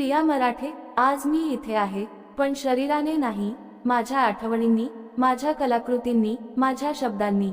प्रिया मराठे आज मी इथे आहे पण शरीराने नाही माझ्या आठवणींनी माझ्या कलाकृतींनी माझ्या शब्दांनी.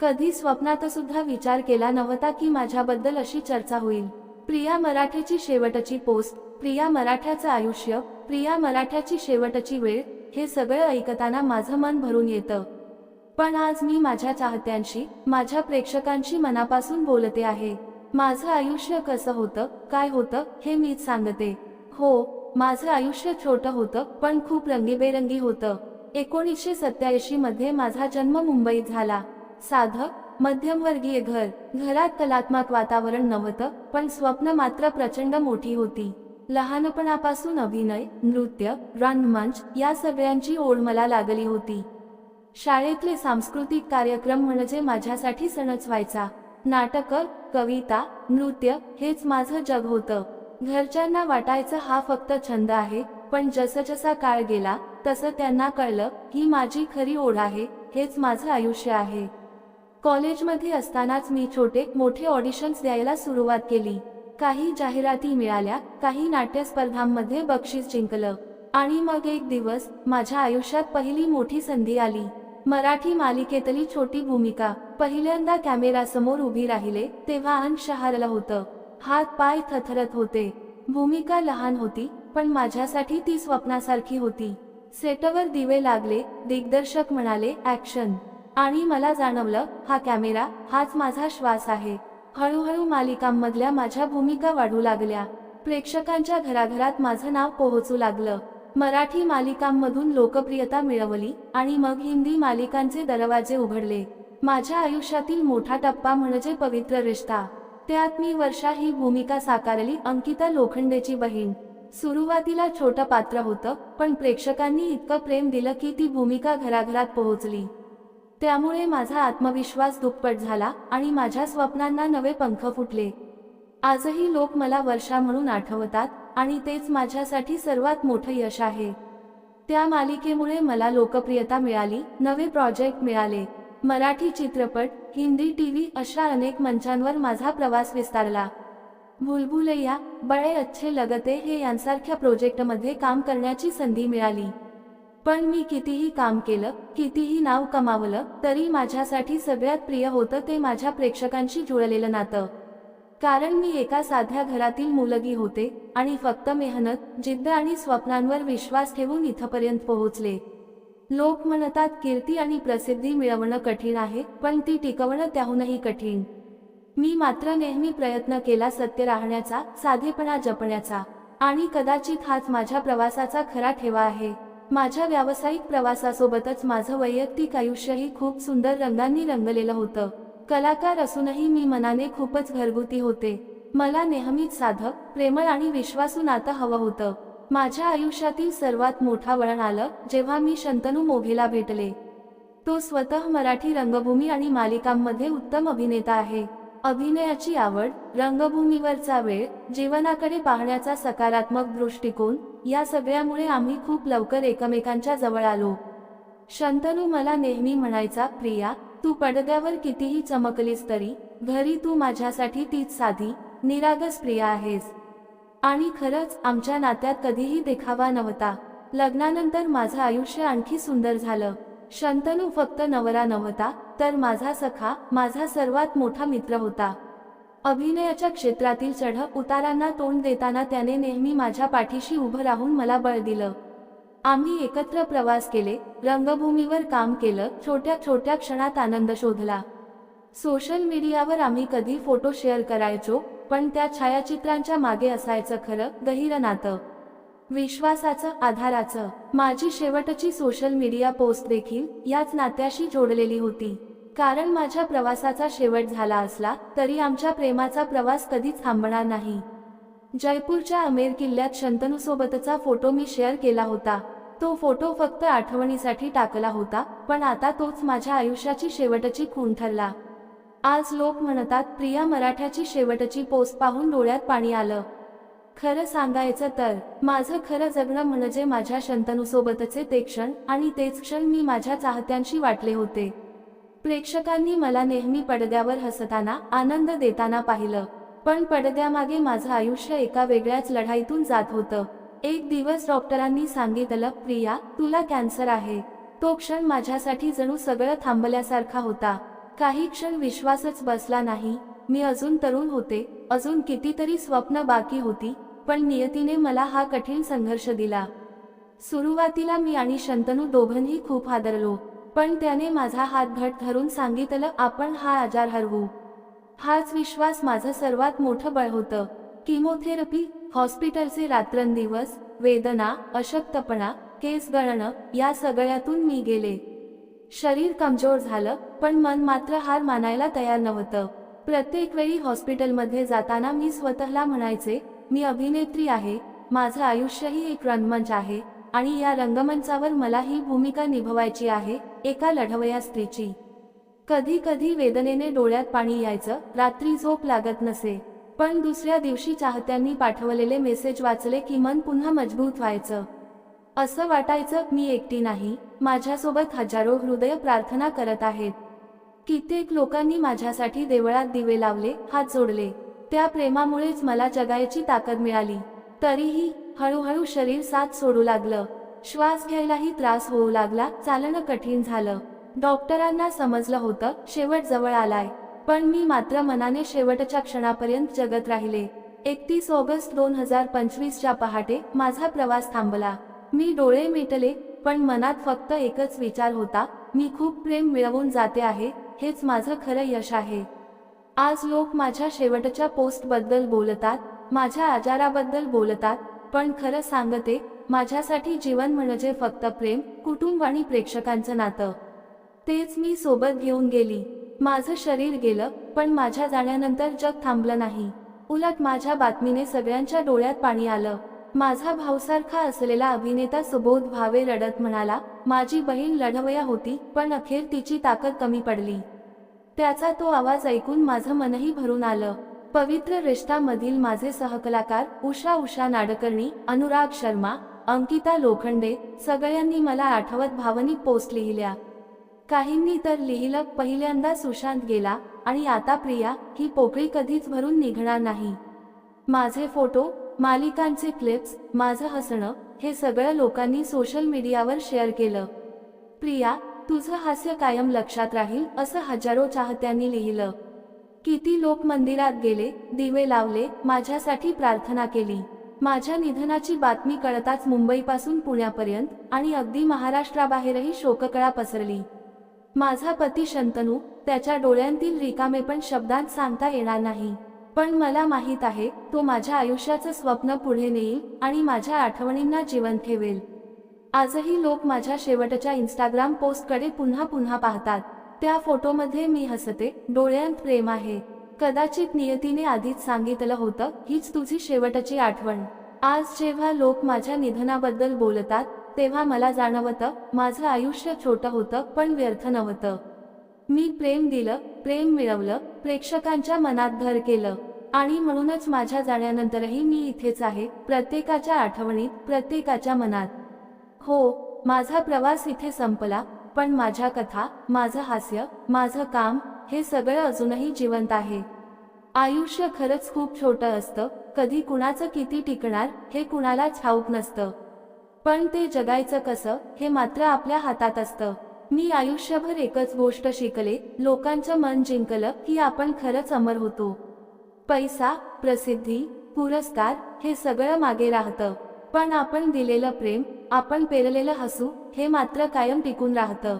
कधी स्वप्नात सुद्धा विचार केला नव्हता की माझ्याबद्दल अशी चर्चा होईल. प्रिया मराठेची शेवटची पोस्ट प्रिया मराठ्याचं आयुष्य प्रिया मराठ्याची शेवटची वेळ हे सगळं ऐकताना माझं मन भरून येतं. पण आज मी माझ्या चाहत्यांशी माझ्या प्रेक्षकांशी मनापासून बोलते आहे. माझं आयुष्य कसं होतं काय होतं हे मीच सांगते. हो माझं आयुष्य छोटं होतं पण खूप रंगीबेरंगी होतं. एकोणीसशे सत्याऐंशी मध्ये माझा जन्म मुंबईत झाला. साधं मध्यमवर्गीय घर. घरात कलात्मक वातावरण नव्हतं पण स्वप्न मात्र प्रचंड मोठी होती. लहानपणापासून अभिनय नृत्य रंगमंच या सगळ्यांची ओढ मला लागली होती. शाळेतले सांस्कृतिक कार्यक्रम म्हणजे माझ्यासाठी सणच व्हायचा. नाटक कविता नृत्य हेच माझं जग होतं. घरच्यांना वाटायचं हा फक्त छंद आहे पण जसजसा काळ गेला तसं त्यांना कळलं ही माझी खरी ओढ आहे हेच माझं आयुष्य आहे. कॉलेजमध्ये असतानाच मी छोटे मोठे ऑडिशन्स द्यायला सुरुवात केली. काही जाहिराती मिळाल्या काही नाट्यस्पर्धांमध्ये बक्षीस जिंकलं. आणि मग एक दिवस माझ्या आयुष्यात पहिली मोठी संधी आली. मराठी मालिकेतली छोटी भूमिका. पहिल्यांदा कॅमेरासमोर उभी राहिले तेव्हा अंश शहारलं होतं. हात पाय थथरत होते. भूमिका लहान होती पण माझ्यासाठी ती स्वप्नासारखी होती. सेटवर दिवे लागले दिग्दर्शक म्हणाले ऍक्शन आणि मला जाणवलं हा कॅमेरा हाच माझा श्वास आहे. हळूहळू मालिकांमधल्या माझ्या भूमिका वाढू लागल्या. प्रेक्षकांच्या घराघरात माझं नाव पोहोचू लागलं. मराठी मालिकांमधून लोकप्रियता मिळवली आणि मग हिंदी मालिकांचे दरवाजे उघडले. माझ्या आयुष्यातील मोठा टप्पा म्हणजे पवित्र रिश्ता. त्यात मी वर्षा ही भूमिका साकारली अंकिता लोखंडेची बहीण. सुरुवातीला छोटं पात्र होतं पण प्रेक्षकांनी इतकं प्रेम दिलं की ती भूमिका घराघरात पोहोचली. त्यामुळे माझा आत्मविश्वास दुप्पट झाला आणि माझ्या स्वप्नांना नवे पंख फुटले. आजही लोक मला वर्षा म्हणून आठवतात आणि तेच माझ्यासाठी सर्वात मोठं यश आहे. त्या मालिकेमुळे मला लोकप्रियता मिळाली नवे प्रोजेक्ट मिळाले. मराठी चित्रपट हिंदी टीव्ही अशा अनेक मंचांवर माझा प्रवास विस्तारला. भुलभुलैया बळे अच्छे लगते हे यांसारख्या प्रोजेक्टमध्ये काम करण्याची संधी मिळाली. पण मी कितीही काम केलं कितीही नाव कमावलं तरी माझ्यासाठी सगळ्यात प्रिय होतं ते माझ्या प्रेक्षकांशी जुळलेलं नातं. कारण मी एका साध्या घरातील मुलगी होते आणि फक्त मेहनत जिद्द आणि स्वप्नांवर विश्वास ठेवून इथपर्यंत पोहोचले. लोक म्हणतात कीर्ती आणि प्रसिद्धी मिळवणं कठीण आहे पण ती टिकवणं त्याहूनही कठीण. मी मात्र नेहमी प्रयत्न केला सत्य राहण्याचा साधेपणा जपण्याचा. आणि कदाचित हाच माझ्या प्रवासाचा खरा ठेवा आहे. माझ्या व्यावसायिक प्रवासासोबतच माझं वैयक्तिक आयुष्यही खूप सुंदर रंगांनी रंगलेलं होतं. कलाकार असूनही मी मनाने खूपच घरगुती होते. मला नेहमीच साधक प्रेमळ आणि विश्वासू नातं हवं होतं. माझ्या आयुष्यातील सर्वात मोठा वळण आलं जेव्हा मी शंतनू मोघेला भेटले. तो स्वतः मराठी रंगभूमी आणि मालिकांमध्ये उत्तम अभिनेता आहे. अभिनयाची आवड रंगभूमीवरचा वेळ जीवनाकडे पाहण्याचा सकारात्मक दृष्टिकोन या सगळ्यामुळे आम्ही खूप लवकर एकमेकांच्या जवळ आलो. शंतनू मला नेहमी म्हणायचा प्रिया तू पडद्यावर कितीही चमकलीस तरी घरी तू माझ्यासाठी तीच साधी निरागस प्रिया आहेस. आणि खरंच आमच्या नात्यात कधीही देखावा नव्हता. लग्नानंतर माझं आयुष्य आणखी सुंदर झालं. शंतनू फक्त नवरा नव्हता तर माझा सखा माझा सर्वात मोठा मित्र होता. अभिनयाच्या क्षेत्रातील चढ उतारांना तोंड देताना त्याने नेहमी माझ्या पाठीशी उभं राहून मला बळ दिलं. आम्ही एकत्र प्रवास केले रंगभूमीवर काम केलं छोट्या छोट्या क्षणात आनंद शोधला. सोशल मीडियावर आम्ही कधी फोटो शेअर करायचो पण त्या छायाचित्रांच्या मागे असायचं खरं गहिरं नातं विश्वासाचं आधाराचं. माझी शेवटची सोशल मीडिया पोस्ट देखील याच नात्याशी जोडलेली होती. कारण माझ्या प्रवासाचा शेवट झाला असला तरी आमच्या प्रेमाचा प्रवास कधीच थांबणार नाही. जयपूरच्या अमेर किल्ल्यात शंतनूसोबतचा फोटो मी शेअर केला होता. तो फोटो फक्त आठवणीसाठी टाकला होता पण आता तोच माझ्या आयुष्याची शेवटची खूण ठरला. आज लोक म्हणतात प्रिया मराठ्याची शेवटची पोस्ट पाहून डोळ्यात पाणी आलं. खरं सांगायचं तर माझं खरं जगणं म्हणजे माझ्या शंतनूसोबतचे ते क्षण आणि तेच क्षण मी माझ्या चाहत्यांशी वाटले होते. प्रेक्षकांनी मला नेहमी पडद्यावर हसताना आनंद देताना पाहिलं. पण पडद्यामागे माझं आयुष्य एका वेगळ्याच लढाईतून जात होतं. एक दिवस डॉक्टरांनी सांगितलं प्रिया तुला कॅन्सर आहे. तो क्षण माझ्यासाठी जणू सगळं थांबल्यासारखा होता. काही क्षण विश्वासच बसला नाही. मी अजून तरुण होते. अजून कितीतरी स्वप्न बाकी होती पण नियतीने मला हा कठीण संघर्ष दिला. सुरुवातीला मी आणि शंतनू दोघंही खूप हादरलो पण त्याने माझा हात घट धरून सांगितलं आपण हा आजार हरवू. हाच विश्वास माझं सर्वात मोठं बळ होतं. किमोथेरपी हॉस्पिटलचे रात्रंदिवस वेदना अशक्तपणा केस गळणं या सगळ्यातून मी गेले. शरीर कमजोर झालं पण मन मात्र हार मानायला तयार नव्हतं. प्रत्येक वेळी हॉस्पिटलमध्ये जाताना मी स्वतःला म्हणायचे मी अभिनेत्री आहे माझं आयुष्यही एक रंगमंच आहे आणि या रंगमंचावर मला ही भूमिका निभवायची आहे एका लढवया स्त्रीची. कधी कधी वेदनेने डोळ्यात पाणी यायचं रात्री झोप लागत नसे. पण दुसऱ्या दिवशी चाहत्यांनी पाठवलेले मेसेज वाचले की मन पुन्हा मजबूत व्हायचं. असं वाटायचं मी एकटी नाही. माझ्यासोबत हजारो हृदय प्रार्थना करत आहेत. कित्येक लोकांनी माझ्यासाठी देवळात दिवे लावले हात जोडले. त्या प्रेमामुळेच मला जगायची ताकद मिळाली. तरीही हळूहळू शरीर साथ सोडू लागलं. श्वास घ्यायलाही त्रास होऊ लागला. चालणं कठीण झालं. डॉक्टरांना समजलं होतं शेवट जवळ आलाय. पण मी मात्र मनाने शेवटच्या क्षणापर्यंत जगत राहिले. एकतीस ऑगस्ट दोन हजार पंचवीसच्या पहाटे माझा प्रवास थांबला. मी डोळे मिटले पण मनात फक्त एकच विचार होता मी खूप प्रेम मिळवून जाते आहे हेच माझं खरं यश आहे. आज लोक माझ्या शेवटच्या पोस्टबद्दल बोलतात माझ्या आजाराबद्दल बोलतात पण खरं सांगते माझ्यासाठी जीवन म्हणजे फक्त प्रेम कुटुंब आणि प्रेक्षकांचं नातं. तेच मी सोबत घेऊन गेली. माझं शरीर गेलं पण माझ्या जाण्यानंतर जग थांबलं नाही. उलट माझ्या बातमीने सगळ्यांच्या डोळ्यात पाणी आलं. माझा भाऊसारखा असलेला अभिनेता सुबोध भावे रडत म्हणाला माझी बहीण लढवया होती पण अखेर तिची ताकद कमी पडली त्याचा तो आवाज ऐकून माझं मनही भरून आलं. पवित्र रिश्तामधील माझे सहकलाकार उषा उषा नाडकर्णी अनुराग शर्मा अंकिता लोखंडे सगळ्यांनी मला आठवत भावनिक पोस्ट लिहिल्या. काहींनी तर लिहिलं पहिल्यांदा सुशांत गेला आणि आता प्रिया ही पोकळी कधीच भरून निघणार नाही. माझे फोटो मालिकांचे क्लिप्स माझं हसणं हे सगळं लोकांनी सोशल मीडियावर शेअर केलं. प्रिया तुझं हास्य कायम लक्षात राहील असं हजारो चाहत्यांनी लिहिलं. किती लोक मंदिरात गेले दिवे लावले माझ्यासाठी प्रार्थना केली. माझ्या निधनाची बातमी कळताच मुंबईपासून पुण्यापर्यंत आणि अगदी महाराष्ट्राबाहेरही शोककळा पसरली. माझा पती शंतनू त्याच्या डोळ्यांतील रिकामे पण शब्दांत सांगता येणार नाही. पण मला माहीत आहे तो माझ्या आयुष्याचं स्वप्न पुढे नेईल आणि माझ्या आठवणींना जिवंत ठेवेल. आजही लोक माझ्या शेवटच्या इंस्टाग्राम पोस्टकडे पुन्हा पुन्हा पाहतात. त्या फोटोमध्ये मी हसते डोळ्यांत प्रेम आहे. कदाचित नियतीने आधीच सांगितलं होतं हीच तुझी शेवटची आठवण. आज जेव्हा लोक माझ्या निधनाबद्दल बोलतात तेव्हा मला जाणवतं माझं आयुष्य छोटं होतं पण व्यर्थ नव्हतं. मी प्रेम दिलं प्रेम मिळवलं प्रेक्षकांच्या मनात घर केलं. आणि म्हणूनच माझ्या जाण्यानंतरही मी इथेच आहे प्रत्येकाच्या आठवणीत प्रत्येकाच्या मनात. हो माझा प्रवास इथे संपला पण माझ्या कथा माझं हास्य माझं काम हे सगळं अजूनही जिवंत आहे. आयुष्य खरंच खूप छोटं असतं कधी कुणाचं किती टिकणार हे कुणाला ठाऊक नसतं. पण ते जगायचं कसं हे मात्र आपल्या हातात असतं. मी आयुष्यभर एकच गोष्ट शिकले लोकांचं मन जिंकलं की आपण खरंच अमर होतो. पैसा प्रसिद्धी पुरस्कार हे सगळं मागे राहतं. पण आपण दिलेलं प्रेम आपण पेरलेलं हसू हे मात्र कायम टिकून राहतं.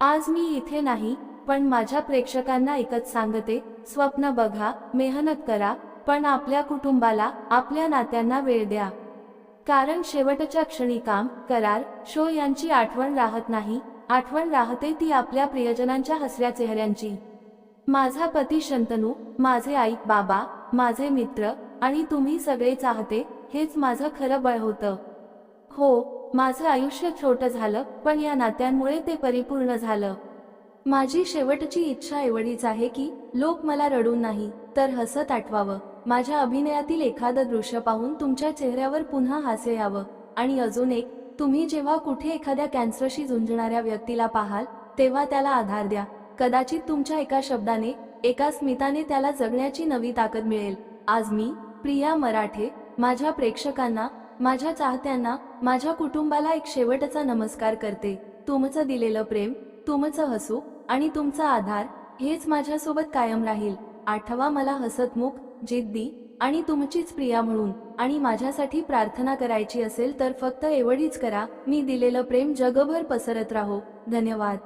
आज मी इथे नाही पण माझ्या प्रेक्षकांना एकच सांगते स्वप्न बघा मेहनत करा पण आपल्या कुटुंबाला आपल्या नात्यांना वेळ द्या. कारण शेवटच्या क्षणी काम करार शो यांची आठवण राहत नाही. आठवण राहते ती आपल्या प्रियजनांच्या हसऱ्या चेहऱ्यांची. माझा पती शंतनू माझे आई बाबा माझे मित्र आणि तुम्ही सगळे चाहते हेच माझं खरं बळ होतं. हो माझं आयुष्य छोटं झालं पण या नात्यांमुळे ते परिपूर्ण झालं. माझी शेवटची इच्छा एवढीच आहे की लोक मला रडून नाही तर हसत आठवावं. माझ्या अभिनयातील एखादं दृश्य पाहून तुमच्या चेहऱ्यावर पुन्हा हास्य यावं. आणि अजून एक तुम्ही जेव्हा कुठे एखाद्या कॅन्सरशी झुंजणाऱ्या व्यक्तीला पाहाल तेव्हा त्याला आधार द्या. कदाचित तुमच्या एका शब्दाने एका स्मिताने त्याला जगण्याची नवी ताकद मिळेल. आज मी प्रिया मराठे माझ्या प्रेक्षकांना माझ्या चाहत्यांना माझ्या कुटुंबाला एक शेवटचा नमस्कार करते. तुमचं दिलेलं प्रेम तुमचं हसू आणि तुमचा आधार हेच माझ्यासोबत कायम राहील. आठवा मला हसतमुख जिद्दी आणि तुमचीच प्रिया म्हणून आणि माझ्यासाठी प्रार्थना करायची असेल तर फक्त एवढीच करा. मी दिलेलं प्रेम जगभर पसरत राहो. धन्यवाद.